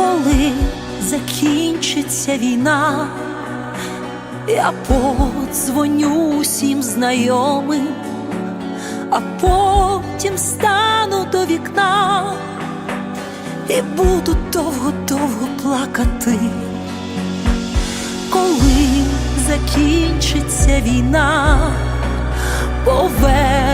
коли закінчиться війна, я подзвоню усім знайомим, а потім стану до вікна і буду довго-довго плакати, коли закінчиться війна, повернуться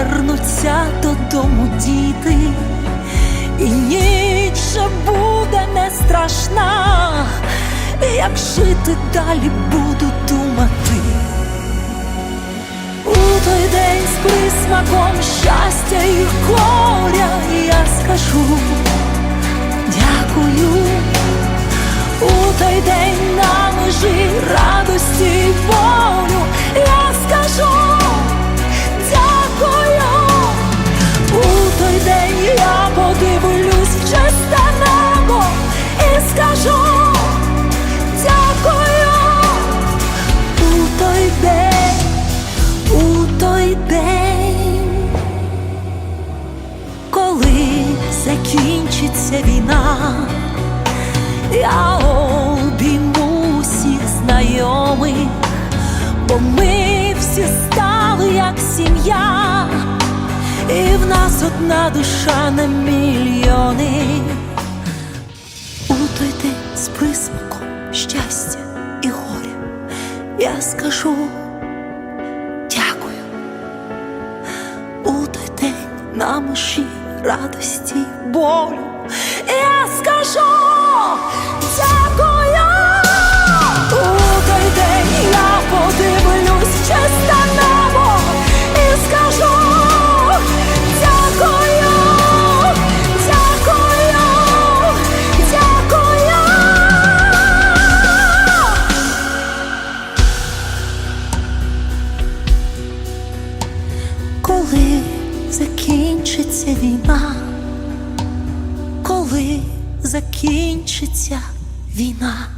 страшна, як жити далі буду думати. У той день з присмаком щастя і горя я скажу дякую. У той день на межі радості закінчиться війна, я обійму всіх знайомих, бо ми всі стали як сім'я, і в нас одна душа на мільйони. У той день з присмаком щастя і горя я скажу дякую. У той день на межі радості болю я скажу дякую. Закінчиться війна.